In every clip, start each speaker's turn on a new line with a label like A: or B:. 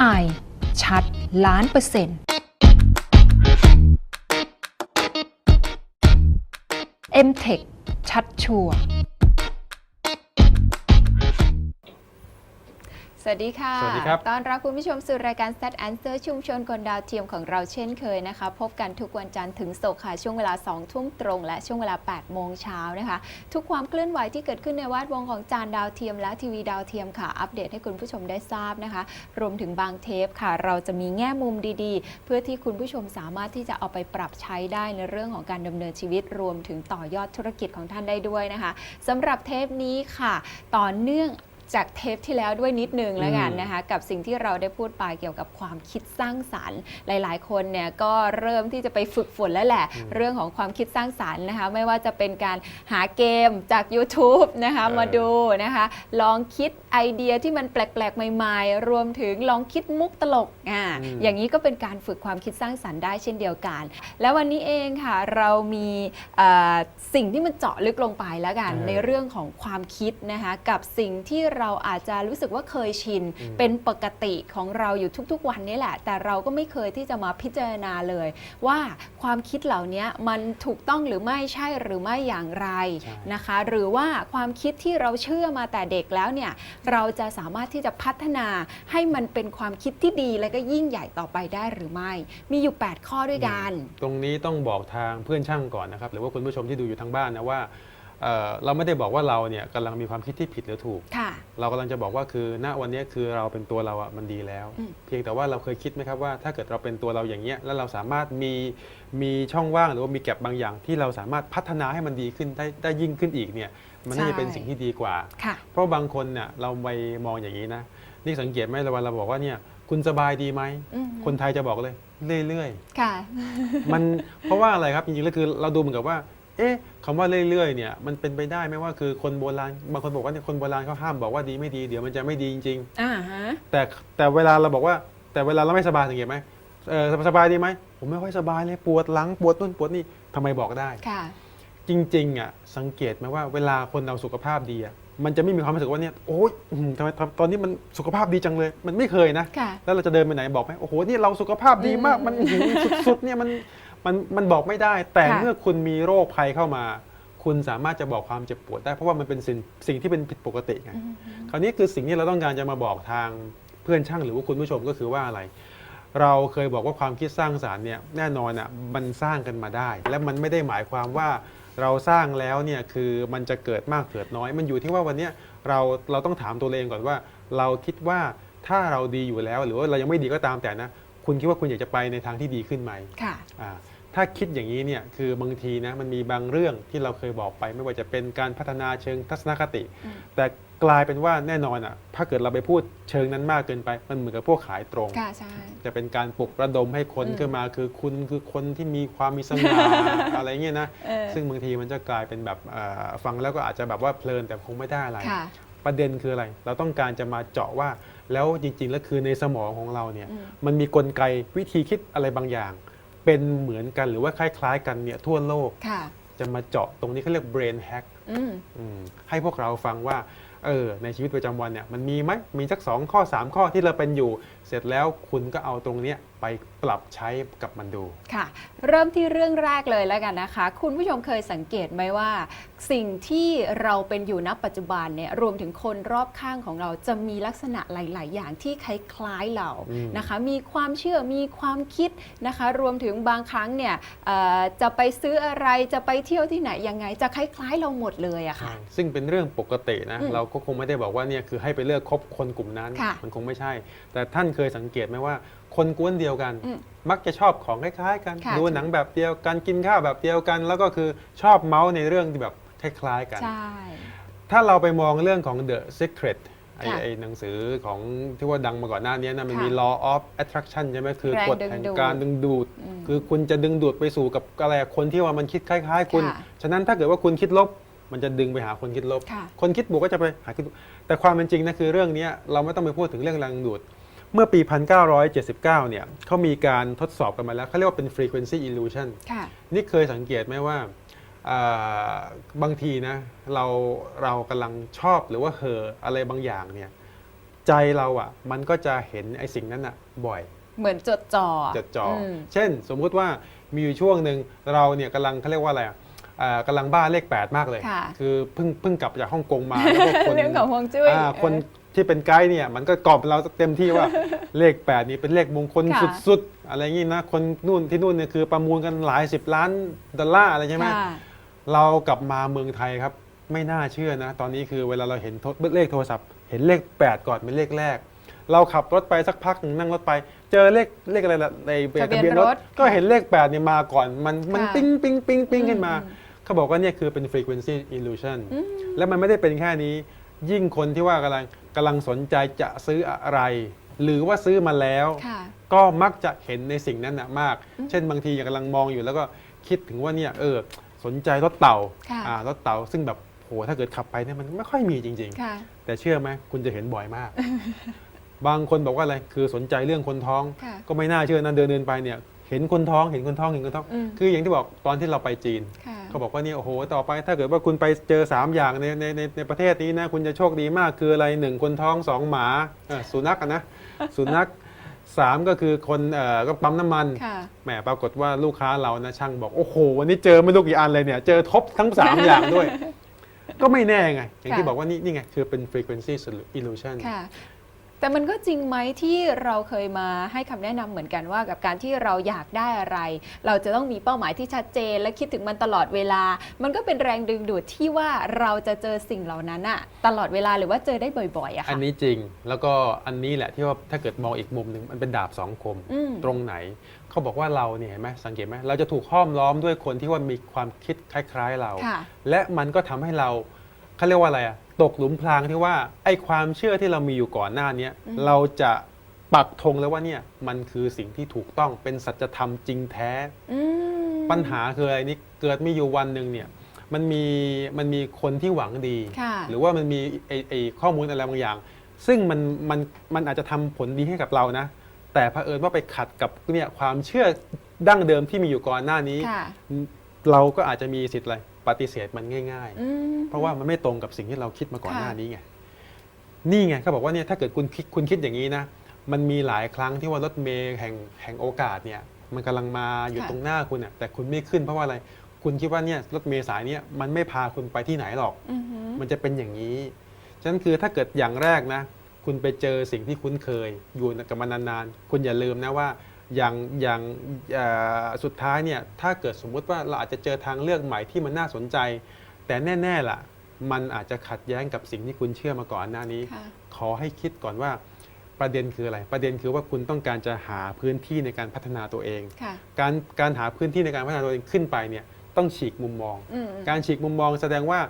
A: PSI ชัดล้านเปอร์เซ็นต์ MTech ชัดชัวร์
B: สวัสดีค่ะ
C: สวัสดีครับ
B: ต้อนรับคุณผู้ชมสู่รายการ Stat Answer ชุมชนคนดาวเทียมของเราเช่นเคยนะคะ พบกันทุกวันจันทร์ถึงศุกร์ค่ะ ช่วงเวลา 2 ทุ่มตรง และช่วงเวลา 8 โมงเช้านะคะ ทุกความเคลื่อนไหวที่เกิดขึ้นในแวดวงของจานดาวเทียม และทีวีดาวเทียมค่ะ อัปเดตให้คุณผู้ชมได้ทราบนะคะ รวมถึงบางเทปค่ะ เราจะมีแง่มุมดีๆ เพื่อที่คุณผู้ชมสามารถที่จะเอาไปปรับใช้ได้ในเรื่องของการดำเนินชีวิต รวมถึงต่อยอดธุรกิจของท่านได้ด้วยนะคะสำหรับเทปนี้ค่ะ ต่อเนื่อง จากเทปที่แล้วด้วยนิดนึงแล้วกันนะคะ กับสิ่งที่เราได้พูดไปเกี่ยวกับความคิดสร้างสารรค์ หลาย ๆ คนเนี่ยก็เริ่มที่จะไปฝึกฝนแล้วแหละ เรื่องของความคิดสร้างสารรค์นะคะ ไม่ว่าจะเป็นการหาเกมจาก YouTube นะคะ
C: เออ
B: มาดูนะคะ ลองคิดไอเดียที่มันแปลกๆ ใหม่ๆ รวมถึงลองคิดมุกตลกอ่า
C: อืม
B: อย่างนี้ก็เป็นการฝึกความคิดสร้างสรรค์ได้เช่นเดียวกัน แล้ววันนี้เองค่ะเรามีเอ่อสิ่งที่มันเจาะลึกลงไปแล้วกัน
C: เออ
B: ในเรื่องของความคิดนะคะกับสิ่งที่เราอาจจะรู้สึกว่าเคยชิน
C: อืม
B: เป็นปกติของเราอยู่ทุกๆ วันนี้แหละ แต่เราก็ไม่เคยที่จะมาพิจารณาเลย ว่าความคิดเหล่านี้มันถูกต้องหรือไม่ใช่หรือไม่อย่างไร
C: ใช่
B: นะคะ หรือว่าความคิดที่เราเชื่อมาแต่เด็กแล้วเนี่ยเราจะสามารถที่จะพัฒนาให้มันเป็นความคิดที่ดีและก็ยิ่งใหญ่ต่อไปได้หรือไม่ มีอยู่ 8 ข้อด้วยกัน
C: ตรงนี้ต้องบอกทางเพื่อนช่างก่อนนะครับ หรือว่าคุณผู้ชมที่ดูอยู่ทางบ้านนะว่า เอ่อเราไม่ได้บอกว่าเราเนี่ยกำลังมีความคิดที่ผิดหรือถูก
B: ค่ะ
C: เรากำลังจะบอกว่าคือณวันนี้คือเราเป็นตัวเราอะมันดีแล้ว
B: อืม
C: เพียงแต่ว่าเราเคยคิดไหมครับว่าถ้าเกิดเราเป็นตัวเราอย่างเงี้ยแล้วเราสามารถมีมีช่องว่างหรือว่ามีแก็บบางอย่าง ที่เราสามารถพัฒนาให้มันดีขึ้นได้ได้ยิ่งขึ้นอีกเนี่ยมันน่าจะเป็นสิ่งที่ดีกว่า
B: ค่ะ
C: เพราะบางคนเนี่ยเราไปมองอย่างนี้นะ นี่สังเกตไหมเวลาเราบอกว่าเนี่ยคุณสบายดีไหม
B: อืม
C: คนไทยจะบอกเลย เรื่อย
B: ค่ะ
C: ๆ มันเพราะว่าอะไรครับจริงๆแล้วคือเราดูเหมือนกับว่า เอ๊ะคำว่าเรื่อยๆเนี่ยมันเป็นไปได้ไหมว่าคือคนโบราณบางคนบอกว่าเนี่ยคนโบราณเขาห้ามบอกว่าดีไม่ดีเดี๋ยวมันจะไม่ดีจริง
B: อ่าฮะ
C: ๆ แต่แต่เวลาเราบอกว่าแต่เวลาเราไม่สบายสังเกตไหมเออสบายดีไหมผมไม่ค่อยสบายเลยปวดหลังปวดนู่นปวดนี่ทำไมบอกได้
B: ค่ะ
C: จริงๆอะสังเกตไหมว่าเวลาคนเราสุขภาพดีอะมันจะไม่มีความรู้สึกว่าเนี่ยโอ้ยอื้อหือทำไมทำตอนนี้มันสุขภาพดีจังเลย มันไม่เคยนะ
B: ค่ะ
C: แล้วเราจะเดินไปไหนบอกไหมโอ้โหนี่เราสุขภาพดีมาก
B: อืม
C: มันอื้อหือสุดๆเนี่ยมัน มันมันบอกไม่ได้ แต่
B: ค่ะ
C: เมื่อคุณมีโรคภัยเข้ามา คุณสามารถจะบอกความเจ็บปวดได้ เพราะว่ามันเป็นสิ่งสิ่งที่เป็นผิดปกติไง
B: อืม
C: คราวนี้คือสิ่งที่เราต้องการจะมาบอกทางเพื่อนช่างหรือว่าคุณผู้ชมก็คือว่าอะไร เราเคยบอกว่าความคิดสร้างสารรค์เนี่ยแน่นอนอะมันสร้างกันมาได้ และมันไม่ได้หมายความว่าเราสร้างแล้วเนี่ยคือมันจะเกิดมากเกิดน้อย มันอยู่ที่ว่าวันเนี้ยเราเราต้องถามตัวเราเองก่อนว่า เราคิดว่าถ้าเราดีอยู่แล้ว หรือว่าเรายังไม่ดีก็ตามแต่นะ คุณคิดว่าคุณอยากจะไปในทางที่ดีขึ้นไหม
B: ค่ะ
C: อ่า ถ้าคิดอย่างนี้เนี่ยคือบางทีนะมันมีบางเรื่องที่เราเคยบอกไป ไม่ว่าจะเป็นการพัฒนาเชิงทัศนคติ
B: อืม
C: แต่กลายเป็นว่าแน่นอนอะถ้าเกิดเราไปพูดเชิงนั้นมากเกินไป มันเหมือนกับพวกขายตรง
B: ค่ะใช่
C: จะเป็นการปลุกระดมให้คน
B: อืม
C: ขึ้นมาคือคุณคือคนที่มีความมีสง่า อะไรเงี้ยนะ
B: เออ
C: ซึ่งบางทีมันจะกลายเป็นแบบเอ่อฟังแล้วก็อาจจะแบบว่าเพลินแต่คงไม่ได้อะไร
B: ค่ะ
C: ประเด็นคืออะไร เราต้องการจะมาเจาะว่า แล้วจริง ๆ แล้วคือในสมองของเราเนี่ย
B: อืม
C: มันมีกลไกวิธีคิดอะไรบางอย่าง เป็นเหมือนกันหรือว่าคล้ายๆ กันเนี่ยทั่วโลก
B: ค่ะ
C: จะมาเจาะตรงนี้เขาเรียก brain hack
B: อืม
C: อืมให้พวกเราฟังว่าเออในชีวิตประจำวันเนี่ยมันมีไหมมีสักสองข้อ 3 ข้อที่เราเป็นอยู่ เสร็จแล้วคุณก็เอาตรงเนี้ย ไปปรับใช้กับมันดู
B: ค่ะ เริ่มที่เรื่องแรกเลยแล้วกันนะคะ คุณผู้ชมเคยสังเกตไหมว่า สิ่งที่เราเป็นอยู่ณปัจจุบันเนี่ยรวมถึงคนรอบข้างของเราจะมีลักษณะหลาย ๆ อย่างที่คล้ายๆเรา
C: อืม
B: นะคะ มีความเชื่อมีความคิดนะคะ รวมถึงบางครั้งเนี่ยเอ่อจะไปซื้ออะไรจะไปเที่ยวที่ไหนยังไง จะคล้ายๆเราหมดเลยอะค่ะ
C: ใช่ซึ่งเป็นเรื่องปกตินะ
B: อืม
C: เราก็คงไม่ได้บอกว่าเนี่ยคือให้ไปเลือกคบคนกลุ่มนั้น
B: ค่ะ
C: มันคงไม่ใช่ แต่ท่านเคยสังเกตไหมว่า คนกวนเดียวกัน
B: อืม
C: มักจะชอบของคล้ายๆ กัน
B: ค่ะ
C: ดูหนังแบบเดียวกันกินข้าวแบบเดียวกัน แล้วก็คือชอบเมาส์ในเรื่องที่แบบคล้ายๆกัน
B: ใช่
C: ถ้าเราไปมองเรื่องของ The Secret ไอ้
B: ค่ะ
C: ไอ้หนังสือของที่ว่าดังมาก่อนหน้านี้นะมัน
B: ค่ะ
C: มี law of attraction ใช่ไหมคือ
B: แรง
C: กฎ
B: ดึง
C: แห่ง
B: ดูด
C: การดึงดูด
B: อืม
C: คือคุณจะดึงดูดไปสู่กับอะไรคนที่ว่ามันคิดคล้าย ๆ คุณ
B: ค่ะ
C: ฉะนั้นถ้าเกิดว่าคุณคิดลบ มันจะดึงไปหาคนคิดลบ
B: ค่ะ
C: คนคิดบวกก็จะไปหาคิดบวกแต่ความเป็นจริงนะคือเรื่องเนี้ยเราไม่ต้องไปพูดถึงเรื่องแรงดึงดูด เมื่อปี 1979 เนี่ยเขามีการทดสอบกันมาแล้วเขาเรียกว่าเป็น frequency illusion
B: ค่ะ
C: นี่เคยสังเกตไหมว่าอ่าบางทีนะเราเรากำลังชอบหรือว่าเห่ออะไรบางอย่างเนี่ยใจเราอะมันก็จะเห็นไอ้สิ่งนั้นอะบ่อย
B: เหมือนจดจ่อ
C: จดจ่ออ
B: ม
C: เช่น สมมุติว่ามีอยู่ช่วงหนึ่งเราเนี่ยกำลังเขาเรียกว่าอะไรอะอ่ากำลังบ้าเลข 8 มากเลย
B: ค่ะ
C: คือเพิ่งเพิ่งกลับจากฮ่องกงมาแล้วก็คน
B: เรื่องของฮวงจุ้ย
C: อ่าคน ที่เป็นไกด์เนี่ยมันก็กรอบเราเต็มที่ว่า เลข 8 นี่เป็นเลขมงคล
B: ค่ะ
C: สุดๆ อะไรอย่างงี้นะคนนู่นที่นู่นเนี่ยคือประมูลกันหลายสิบล้านดอลลาร์อะไรใช่ไหม
B: ค่ะ
C: เรากลับมาเมืองไทยครับ ไม่น่าเชื่อนะ ตอนนี้คือเวลาเราเห็นโทรเลขโทรศัพท์ เห็นเลข 8 ก่อนเป็นเลขแรก เราขับรถไปสักพักหนึ่งนั่งรถไป เจอเลขเลขอะไรล่ะใน
B: ทะเบียนรถ
C: ก็เห็นเลข8เนี่ยมาก่อนมันมัน
B: ค่ะ
C: ปิ้งปิ้งปิ้งปิ้งขึ้นมา
B: อืม
C: เขาบอกว่าเนี่ยคือเป็น frequency illusion
B: อืม
C: แล้วมันไม่ได้เป็นแค่นี้ ยิ่งคนที่ว่ากำลังกำลังสนใจจะซื้ออะไร หรือว่าซื้อมาแล้ว
B: ค่ะ
C: ก็มักจะเห็นในสิ่งนั้นนะมากเช่นบางทีกำลังมองอยู่แล้วก็คิดถึงว่าเนี่ยเออสนใจรถเต่า
B: ค่ะ
C: อ่ารถเต่าซึ่งแบบโหถ้าเกิดขับไปเนี่ยมันไม่ค่อยมีจริง
B: ค่ะ
C: ๆแต่เชื่อไหมคุณจะเห็นบ่อยมาก บางคนบอกว่าอะไรคือสนใจเรื่องคนท้อง
B: ค่ะ
C: ก็ไม่น่าเชื่อนะเดินเดินไปเนี่ย เห็นคนท้องเห็นคนท้องเห็นคนท้อง
B: อืม
C: คืออย่างที่บอกตอนที่เราไปจีน
B: ค่ะ
C: เขาบอกว่าเนี่ยโอ้โหต่อไปถ้าเกิดว่าคุณไปเจอ 3 อย่างในในในในประเทศนี้นะคุณจะโชคดีมากคืออะไรหนึ่งคนท้องสองหมาเอ่อสุนัขอะนะ สุนัขสามก็คือคนเอ่อก็ปั๊มน้ำมัน
B: ค่ะ
C: แหมปรากฏว่าลูกค้าเรานะช่างบอกโอ้โหวันนี้เจอไม่รู้กี่อันเลยเนี่ย เจอทบทั้ง 3 อย่างด้วย ก็ไม่แน่ไง อย่างที่
B: ค่ะ
C: บอกว่านี่นี่ไง คือเป็น frequency illusion
B: ค่ะ แต่มันก็จริงไหมที่เราเคยมาให้คำแนะนำเหมือนกันว่า กับการที่เราอยากได้อะไร เราจะต้องมีเป้าหมายที่ชัดเจน และคิดถึงมันตลอดเวลา มันก็เป็นแรงดึงดูดที่ว่าเราจะเจอสิ่งเหล่านั้นอะตลอดเวลาหรือว่าเจอได้บ่อยๆอะ
C: อั
B: ค่ะ
C: นนี้จริงแล้วก็อันนี้แหละที่ว่าถ้าเกิดมองอีกมุมหนึ่งมันเป็นดาบสองคม
B: อืม
C: ตรงไหนเขาบอกว่าเราเนี่ยเห็นไหมสังเกตไหมเราจะถูกห้อมล้อมด้วยคนที่ว่ามีความคิดคล้าย ๆเรา
B: ค่ะ
C: และมันก็ทำให้เรา เขาเรียกว่าอะไรอะตกหลุมพรางที่ว่าไอ้ความเชื่อที่เรามีอยู่ก่อนหน้าเนี้ย
B: อืม
C: เราจะปักธงแล้วว่าเนี่ยมันคือสิ่งที่ถูกต้องเป็นสัจธรรมจริงแท้
B: อืม
C: ปัญหาคืออะไรนี่เกิดมีอยู่วันหนึ่งเนี่ยมันมีมันมีคนที่หวังดี
B: ค่ะ
C: หรือว่ามันมีไอ้ไอ้ข้อมูลอะไรบางอย่าง ซึ่งมันมันมันอาจจะทำผลดีให้กับเรานะ แต่เผอิญว่าไปขัดกับเนี่ยความเชื่อดั้งเดิมที่มีอยู่ก่อนหน้านี้
B: ค่ะ
C: เราก็อาจจะมีสิทธิ์อะไร ปฏิเสธมันง่าย
B: อืม
C: ๆเพราะว่ามันไม่ตรงกับสิ่งที่เราคิดมาก่อน
B: ค่ะ
C: หน้านี้ไงนี่ไงเขาบอกว่าเนี่ยถ้าเกิดคุณคิดคุณคิดอย่างนี้นะมันมีหลายครั้งที่ว่ารถเมย์แห่งแห่งโอกาสเนี่ยมันกำลังมาอยู่ตรงหน้าคุณน่ะแต่คุณไม่ขึ้นเพราะว่าอะไร คุณคิดว่าเนี่ยรถเมย์สายเนี่ยมันไม่พาคุณไปที่ไหนหรอก
B: อือหือ
C: มันจะเป็นอย่างนี้ ฉะนั้นคือถ้าเกิดอย่างแรกนะ คุณไปเจอสิ่งที่คุ้นเคยอยู่กับมันนานๆ คุณอย่าลืมนะว่า อย่างอย่างเอ่อสุดท้ายเนี่ยถ้าเกิดสมมุติว่าเราอาจจะเจอทางเลือกใหม่ที่มันน่าสนใจ แต่แน่ๆล่ะ มันอาจจะขัดแย้งกับสิ่งที่คุณเชื่อมาก่อนหน้านี้
B: ค่ะ
C: ขอให้คิดก่อนว่าประเด็นคืออะไร ประเด็นคือว่าคุณต้องการจะหาพื้นที่ในการพัฒนาตัวเอง
B: ค่ะ
C: การการหาพื้นที่ในการพัฒนาตัวเองขึ้นไปเนี่ยต้องฉีกมุมมอง
B: อืม
C: การฉีกมุมมองแสดงว่า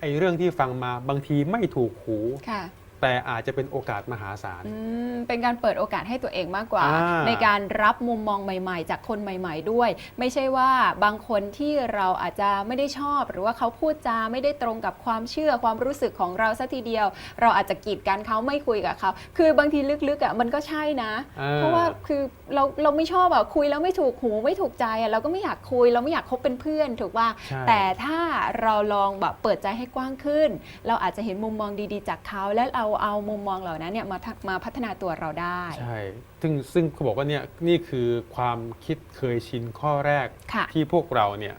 C: ไอ้เรื่องที่ฟังมาบางทีไม่ถูกหู
B: ค่ะ
C: แต่อาจจะเป็นโอกาสมหาศาล
B: อืมเป็นการเปิดโอกาสให้ตัวเองมากกว่า
C: อ่า
B: ในการรับมุมมองใหม่ ๆ จากคนใหม่ ๆ ด้วย ไม่ใช่ว่าบางคนที่เราอาจจะไม่ได้ชอบ หรือว่าเขาพูดจาไม่ได้ตรงกับความเชื่อความรู้สึกของเราสัทีเดียว เราอาจจะกีดกันเขาไม่คุยกับเขาคือบางทีลึกๆอะมันก็ใช่นะ
C: อ่
B: เพราะว่าคือเราเราไม่ชอบอะคุยแล้วไม่ถูกหูไม่ถูกใจอะเราก็ไม่อยากคุยเราไม่อยากคบเป็นเพื่อนถูกป่ะ
C: ใช่
B: แต่ถ้าเราลองแบบเปิดใจให้กว้างขึ้น เราอาจจะเห็นมุมมองดีๆ จากเขา และเราเอามุมมองเหล่านั้นเนี่ยมาทักมาพัฒนาตัวเราได้
C: ใช่ ซึ่งซึ่งเขาบอกว่าเนี่ยนี่คือความคิดเคยชินข้อแรก
B: ค่ะ
C: ที่พวกเราเนี่ย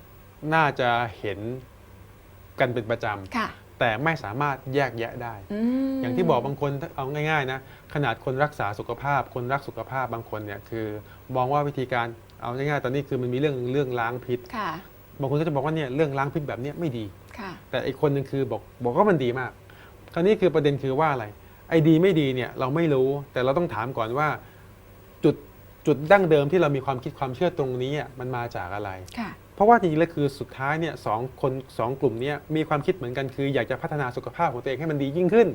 C: น่าจะเห็นกันเป็นประจ
B: ค่ะำ
C: แต่ไม่สามารถแยกแยะได้
B: ม
C: อย่างที่บอกบางคนถ้าเอาง่าย ๆ นะ ขนาดคนรักษาสุขภาพ คนรักสุขภาพบางคนเนี่ยคือ มองว่าวิธีการเอาง่ายๆตอนนี้คือมันมีเรื่องเรื่องล้างพิษ
B: ค่ะ
C: บางคนก็จะบอกว่าเนี่ยเรื่องล้างพิษแบบเนี้ยไม่ดี
B: ค่ะ
C: แต่อีกคนหนึ่งคือบอกบอกว่ามันดีมาก คราวนี้คือประเด็นคือว่าอะไร ไอ้ดีไม่ดีเนี่ยเราไม่รู้ แต่เราต้องถามก่อนว่าจุดจุดดั้งเดิมที่เรามีความคิดความเชื่อตรงนี้อะมันมาจากอะไร
B: ค่ะ
C: เพราะว่าจริงๆแล้วคือสุดท้ายเนี่ยสองคนสองกลุ่มเนี้มีความคิดเหมือนกันคือ อยากจะพัฒนาสุขภาพของตัวเองให้มันดียิ่งขึ้น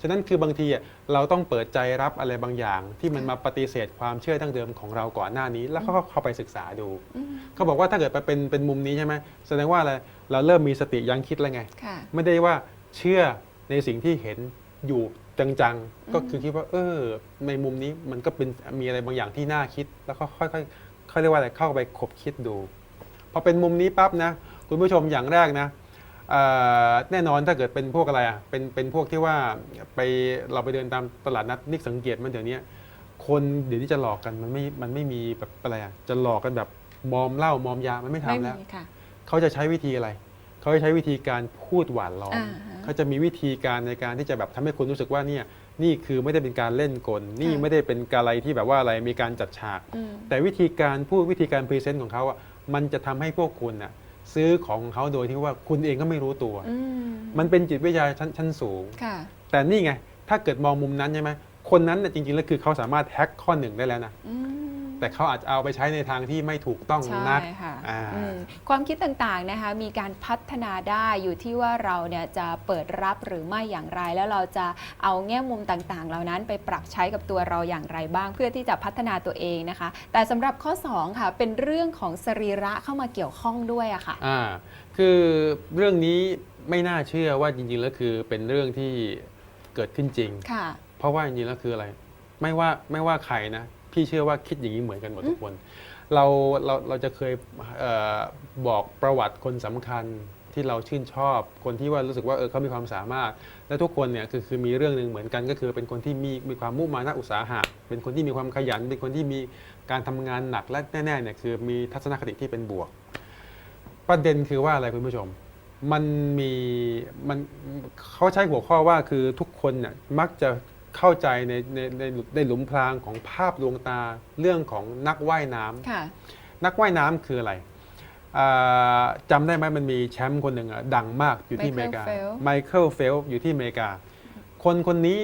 C: ฉะนั้นคือบางทีอะเราต้องเปิดใจรับอะไรบางอย่าง ที่มันมาปฏิเสธความเชื่อดั้งเดิมของเราก่อนหน้านี้ แล้วเขาก็เข้าไปศึกษาดู
B: อืม
C: เขาบอกว่าถ้าเกิดไปเป็นเป็นมุมนี้ใช่ไหมแสดงว่าอะไรเราเริ่มมีสติยั้งคิดแล้วไง
B: ค่ะ
C: ไม่ได้ว่าเชื่อ ในสิ่งที่เห็นอยู่จังๆ ก็คือคิดว่า เออ ในมุมนี้มันก็เป็นมีอะไรบางอย่างที่น่าคิด แล้วก็ค่อยๆเขาเรียกว่าอะไรเข้าไปคบคิดดูพอเป็นมุมนี้ปั๊บนะ คุณผู้ชมอย่างแรกนะเอ่อแน่นอนถ้าเกิดเป็นพวกอะไรอะเป็นเป็นพวกที่ว่าไปเราไปเดินตามตลาดนัดนิกสังเกตมันเดี๋ยวนี้คนเดี๋ยวนี้จะหลอกกันมันไม่มันไม่มีแบบอะไรอะจะหลอกกันแบบมอมเหล้ามอมยามันไม่ทำ
B: ไม่
C: แล้ว
B: มีค่ะ
C: เขาจะใช้วิธีอะไร เขาจะใช้วิธีการพูดหวานล้อม
B: อ่าฮะ
C: เขาจะมีวิธีการในการที่จะแบบทำให้คุณรู้สึกว่าเนี่ยนี่คือไม่ได้เป็นการเล่นกล นี่
B: ค่ะ
C: ไม่ได้เป็นการอะไรที่แบบว่าอะไรมีการจัดฉาก
B: อืม
C: แต่วิธีการพูดวิธีการพรีเซนต์ของเขาอะมันจะทำให้พวกคุณน่ะซื้อของของเขาโดยที่ว่าคุณเองก็ไม่รู้ตัว
B: อืม
C: มันเป็นจิตวิทยาชั้นชั้นสูง
B: ค่ะ
C: แต่นี่ไง ถ้าเกิดมองมุมนั้นใช่ไหมคนนั้นน่ะจริงๆแล้วคือเขาสามารถแฮ็กข้อหนึ่งได้แล้วนะ
B: อืม
C: แต่เขาอาจจะเอาไปใช้ในทางที่ไม่ถูกต้อง
B: ใช่
C: นัก
B: ค่ะ
C: อ่า
B: อืมความคิดต่างๆนะคะมีการพัฒนาได้อยู่ที่ว่าเราเนี่ยจะเปิดรับหรือไม่อย่างไร แล้วเราจะเอาแง่มุมต่างๆ เหล่านั้นไปปรับใช้กับตัวเราอย่างไรบ้าง เพื่อที่จะพัฒนาตัวเองนะคะ แต่สำหรับข้อ2ค่ะเป็นเรื่องของสรีระเข้ามาเกี่ยวข้องด้วยอะค่ะ
C: อ่าคือเรื่องนี้ไม่น่าเชื่อว่าจริงๆแล้วคือเป็นเรื่องที่เกิดขึ้นจริง
B: ค่ะ
C: เพราะว่าจริงๆแล้วคืออะไร ไม่ว่าไม่ว่าใครนะ พี่เชื่อว่าคิดอย่างนี้เหมือนกันหมดทุกคน เราเราเราจะเคยเออบอกประวัติคนสำคัญที่เราชื่นชอบ คนที่ว่ารู้สึกว่าเออเขามีความสามารถ และทุกคนเนี่ยคือคือมีเรื่องหนึ่งเหมือนกันก็คือเป็นคนที่มีมีความมุ่งมานะอุตสาหะ เป็นคนที่มีความขยัน เป็นคนที่มีการทำงานหนักและแน่ๆเนี่ยคือมีทัศนคติที่เป็นบวก ประเด็นคือว่าอะไรคุณผู้ชม มันมีมันเขาใช้หัวข้อว่าคือทุกคนเนี่ยมักจะ เข้าใจในในในในหลุมพรางของภาพลวงตาเรื่องของนักว่ายน้ำ
B: ค่ะ
C: นักว่ายน้ำคืออะไรอ่าจำได้ไหมมันมีแชมป์คนหนึ่งอะดังมากอยู่ที่อเมริกา
B: Michael Phelps
C: ไมเคิลเฟลอยู่ที่อเมริกา คนคนนี้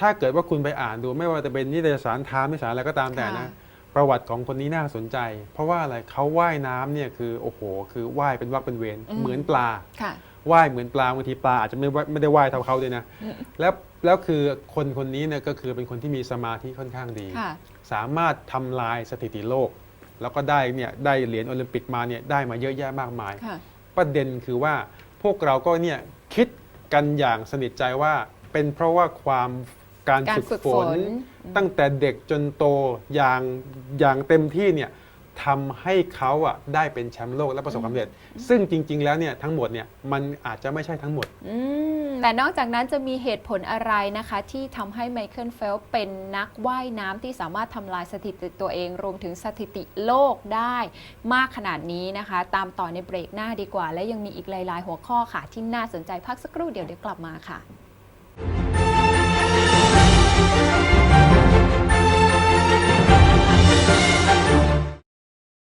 C: ถ้าเกิดว่าคุณไปอ่านดูไม่ว่าจะเป็นนิตยสารไทม์นิตยสารอะไรก็ตามแต่นะ
B: ค่ะ
C: ประวัติของคนนี้น่าสนใจ เพราะว่าอะไรเขาว่ายน้ำเนี่ยคือโอ้โห คือว่ายเป็นวักเป็นเวร
B: อืม
C: เหมือนปลา
B: ค่ะ
C: ว่ายเหมือนปลาบางทีปลาอาจจะไม่ว่ายไม่ได้ว่ายเท่าเขาด้วยนะ
B: อืม
C: แล้วแล้วคือคนคนนี้เนี่ยก็คือเป็นคนที่มีสมาธิค่อนข้างดี
B: ค่ะ
C: สามารถทำลายสถิติโลก แล้วก็ได้เนี่ยได้เหรียญโอลิมปิกมาเนี่ยได้มาเยอะแยะมากมาย
B: ค่ะ
C: ประเด็นคือว่าพวกเราก็เนี่ยคิดกันอย่างสนิทใจว่า เป็นเพราะว่าความการ
B: การ
C: ฝึก
B: ฝึก
C: ฝ
B: ฝ
C: น
B: น
C: ตั้งแต่เด็กจนโตอย่างอย่างเต็มที่เนี่ย ทำให้เขาอะได้เป็นแชมป์โลกและประสบความสำเร็จ ซึ่งจริง ๆ แล้วเนี่ยทั้งหมดเนี่ยมันอาจจะไม่ใช่ทั้งหมด
B: อืมแต่นอกจากนั้นจะมีเหตุผลอะไรนะคะ ที่ทำให้ไมเคิลเฟลป์เป็นนักว่ายน้ำที่สามารถทำลายสถิติตัวเอง รวมถึงสถิติโลกได้มากขนาดนี้นะคะ ตามต่อในเบรกหน้าดีกว่า และยังมีอีกหลาย ๆ หัวข้อค่ะ ที่น่าสนใจพักสักครู่เดี๋ยวเดี๋ยวกลับมาค่ะ